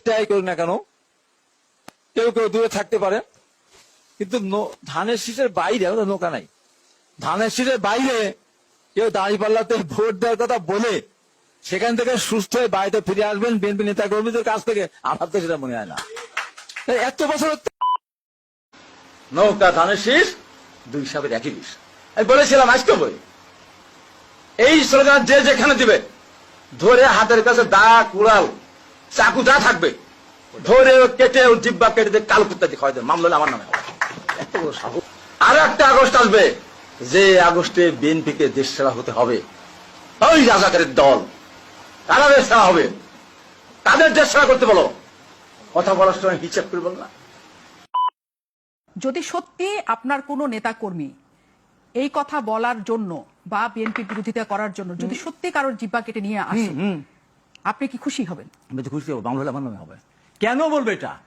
চেষ্টাই করি না কেন? কেউ কেউ দূরে থাকতে পারে। কিন্তু ধানের শীষের বাইরে নৌকা নাই। ধানের শীষের বাইরে কেউ দাঁড়িপাল্লাতে ভোট দেওয়ার কথা বলে সেখান থেকে সুস্থ হয়ে বাড়িতে ফিরে আসবেন বিএনপি নেতা কর্মীদের কাছ থেকে। আমার তো সেটা মনে হয় না। এত বছর নৌকা, ধানের শীষ দুই সাবের একই বিষ। আমি বলেছিলাম, আজকে বই এই স্লোগান যে যেখানে দিবে, ধরে হাতের কাছে দা কুড়াল চাকু যা থাকবে। ধরে কেটে জিব্বা কেটে দিয়ে কালো কুত্তা দিয়ে খাওয়াই দেবে। মামলা আমার নামে হবে। এত বড় সাহস আর একটা আগস্ট আসবে। যে আগস্টে বিএনপি কে দেশ সেরা হতে হবে। ওই রাজাকারের দল। তারা দেশ সেরা হবে। তাদের দেশ সেরা করতে বলো। কথা বলার সময় হিসাব করে বল না। যদি সত্যি আপনার কোনো নেতা কর্মী এই কথা বলার জন্য বা বিএনপির বিরোধিতা করার জন্য যদি সত্যি কারোর জিব্বা কেটে নিয়ে আসে আপনি কি খুশি হবেন? আমি তো খুশি হব বাংলা হলে আমার নামে হবে। কেন বলবে এটা?